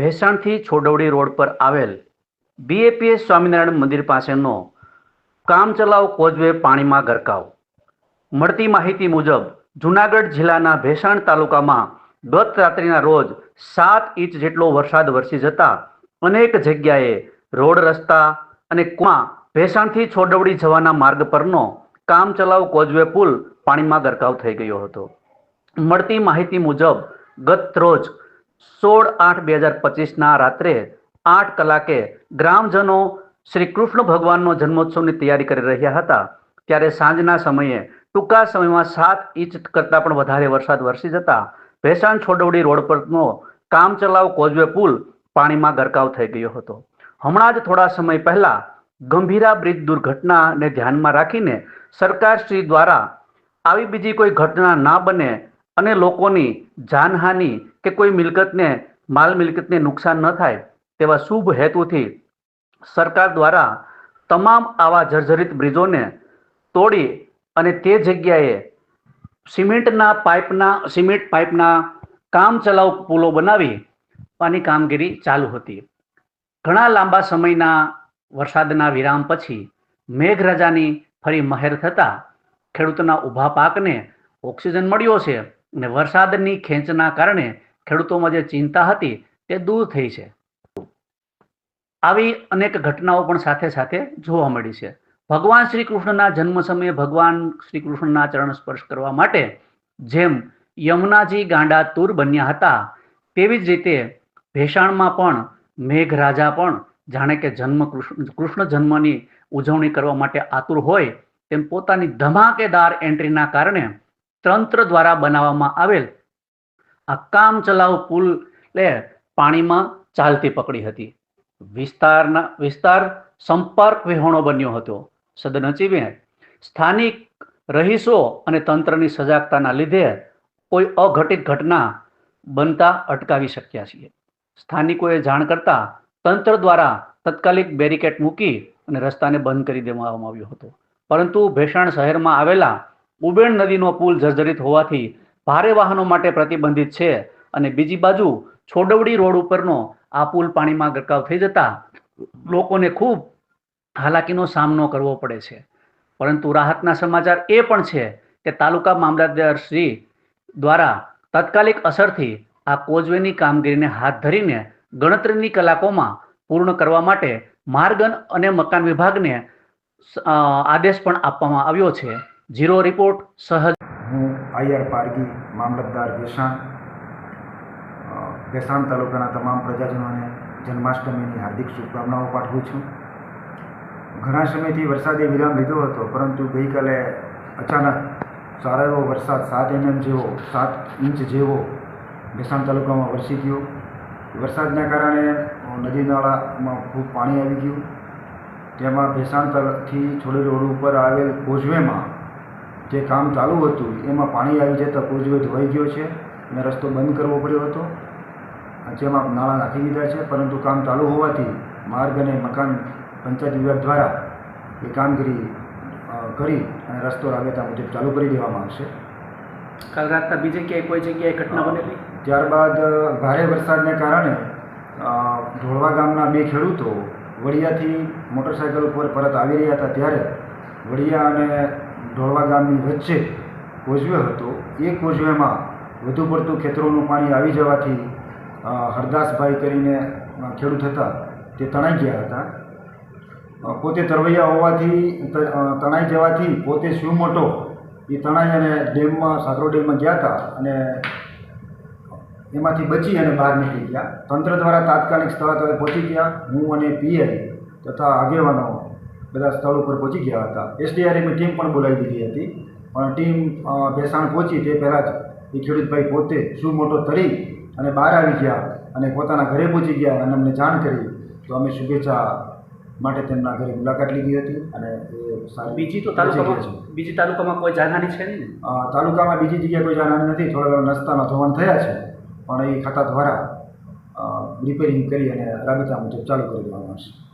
ભેસાણથી છોડવડી road પર આવેલ BAPS Swaminarayan મંદિર પાસેનો કામચલાઉ કોઝવે પાણીમાં ગરકાવ. મળતી માહિતી મુજબ, જુનાગઢ જિલ્લાના ભેસાણ તાલુકામાં ગત રાત્રિના રોજ સાત ઇંચ જેટલો વરસાદ વરસી જતા અનેક જગ્યાએ રોડ રસ્તા અને કુવા ભેસાણથી છોડવડી જવાના માર્ગ પરનો કામચલાઉ કોઝવે પુલ પાણીમાં ગરકાવ થઈ ગયો હતો. મળતી માહિતી મુજબ, ગત રોજ સોળ આઠ બે હજાર પચીસના રાત્રે આઠ કલાકે ગ્રામજનો શ્રી કૃષ્ણ ભગવાનનો જન્મોત્સવની તૈયારી કરી રહ્યા હતા. ત્યારે સાંજના સમયે ટૂંકા સમયમાં સાત ઇંચ કરતાં પણ વધારે વરસાદ વરસી જતા ભેસાણ છોડવડી રોડ પરનો કામચલાઉ કોઝવે પુલ પાણીમાં ગરકાવ થઈ ગયો હતો. હમણાં જ થોડા સમય પહેલા ગંભીરા બ્રિજ દુર્ઘટનાને ધ્યાનમાં રાખીને સરકારશ્રી દ્વારા આવી બીજી કોઈ ઘટના ના બને અને લોકોની જાનહાનિ કે કોઈ મિલકતને, માલ મિલકતને નુકસાન ન થાય તેવા શુભ હેતુથી સરકાર દ્વારા તમામ આવા જર્જરિત બ્રિજોને તોડી અને તે જગ્યાએ સિમેન્ટના પાઇપના, સિમેન્ટ પાઇપના કામચલાઉ પુલો બનાવી આની કામગીરી ચાલુ હતી. ઘણા લાંબા સમયના વરસાદના વિરામ પછી મેઘરાજાની ફરી મહેર થતાં ખેડૂતના ઊભા પાકને ઓક્સિજન મળ્યો છે. અને વરસાદની ખેંચના કારણે ખેડૂતોમાં જે ચિંતા હતી તે દૂર થઈ છે. આવી અનેક ઘટનાઓ પણ સાથે સાથે જોવા મળી છે. ભગવાન શ્રી કૃષ્ણના જન્મ સમયે ભગવાન શ્રી કૃષ્ણના ચરણ સ્પર્શ કરવા માટે જેમ યમુનાજી ગાંડા તૂર બન્યા હતા, તેવી જ રીતે ભેષાણમાં પણ મેઘરાજા પણ જાણે કે જન્મ કૃષ્ણ કૃષ્ણ જન્મની ઉજવણી કરવા માટે આતુર હોય તેમ પોતાની ધમાકેદાર એન્ટ્રીના કારણે તંત્ર દ્વારા બનાવવામાં આવેલ. આ કામચલાઉ લે પાણીમાં ચાલતી પકડી હતી. વિસ્તારના, વિસ્તાર સંપર્ક વિહોણો બન્યો હતો. સદનસીબે સ્થાનિક રહીશો અને તંત્રની સજાગતાના લીધે કોઈ અઘટિત ઘટના બનતા અટકાવી શક્યા છીએ. સ્થાનિકોએ જાણ કરતા તંત્ર દ્વારા તત્કાલિક બેરિકેટ મૂકી અને રસ્તાને બંધ કરી દેવામાં આવ્યો હતો. પરંતુ ભેસાણ શહેરમાં આવેલા ઉબેણ નદીનો પુલ જર્જરિત હોવાથી ભારે વાહનો માટે પ્રતિબંધિત છે અને બીજી બાજુ છોડવડી રોડ ઉપરનો આ પુલ પાણીમાં ગરકાવ થઈ જતા લોકોને ખૂબ હાલાકીનો સામનો કરવો પડે છે. પરંતુ રાહતના સમાચાર એ પણ છે કે તાલુકા મામલતદાર શ્રી દ્વારા તાત્કાલિક અસરથી આ કોઝવેની કામગીરીને હાથ ધરીને ગણતરીની કલાકોમાં પૂર્ણ કરવા માટે માર્ગન અને મકાન વિભાગને આદેશ પણ આપવામાં આવ્યો છે. જીરો રિપોર્ટ સહજ. હું આઈઆર પારગી, મામલતદાર વેસાણ ભેસાણ તાલુકાના તમામ પ્રજાજનોને જન્માષ્ટમીની હાર્દિક શુભકામનાઓ પાઠવું છું. ઘણા સમયથી વરસાદે વિરામ લીધો હતો, પરંતુ ગઈકાલે અચાનક સારો એવો વરસાદ સાત એમએમ જેવો, સાત ઇંચ જેવો ભેસાણ તાલુકામાં વરસી ગયો. વરસાદના કારણે નદી નાળામાં ખૂબ પાણી આવી ગયું. તેમાં ભેસાણ તરફથી થોડી રોડ ઉપર આવેલ કોઝવેમાં જે કામ ચાલુ હતું એમાં પાણી આવી જતાં કોઝવે ધોવાઈ ગયો છે અને રસ્તો બંધ કરવો પડ્યો હતો. જેમાં નાણાં નાખી દીધા છે પરંતુ કામ ચાલુ હોવાથી માર્ગ અને મકાન પંચાયત વિભાગ દ્વારા એ કામગીરી કરી અને રસ્તો રાબેતા મુજબ ચાલુ કરી દેવામાં આવશે. કાલ રાતના બીજે ક્યાંય કોઈ જગ્યાએ ઘટના બનેલી? ત્યારબાદ ભારે વરસાદને કારણે ઢોળવા ગામના બે ખેડૂતો વડિયાથી મોટરસાઇકલ ઉપર પરત આવી રહ્યા હતા. ત્યારે વડિયા અને ઢોળવા ગામની વચ્ચે કોઝવે હતો. એ કોઝવેમાં વધુ પડતું ખેતરોનું પાણી આવી જવાથી હરદાસભાઈ કરીને ખેડૂત હતા, તે તણાઈ ગયા હતા. પોતે તરવૈયા હોવાથી તણાઈ જવાથી પોતે શું મોટો એ તણાઈ અને ડેમમાં, સાગરો ડેમમાં ગયા હતા અને એમાંથી બચી અને બહાર નીકળી ગયા. તંત્ર દ્વારા તાત્કાલિક સ્થળ પહોંચી ગયા. હું અને પીઆઈ તથા આગેવાનો બધા સ્થળ ઉપર પહોંચી ગયા હતા. એસડીઆરએફની ટીમ પણ બોલાવી દીધી હતી. પણ ટીમ ભેસાણ પહોંચી તે પહેલાં જ એ ખેડૂતભાઈ પોતે શું મોટો તરી અને બહાર આવી ગયા અને પોતાના ઘરે પહોંચી ગયા અને અમને જાણ કરી તો અમે શુભેચ્છા માટે તેમના ઘરે મુલાકાત લીધી હતી અને બીજી તો. તાલુકામાં બીજી તાલુકામાં કોઈ જાનહાની છે નહીં તાલુકામાં બીજી જગ્યાએ કોઈ જાનહાની નથી. થોડા ઘણા રસ્તાના ધોવાણ થયા છે. પણ એ ખાતા દ્વારા રિપેરિંગ કરી અને રાબેતા મુજબ ચાલુ કરી દેવામાં આવશે.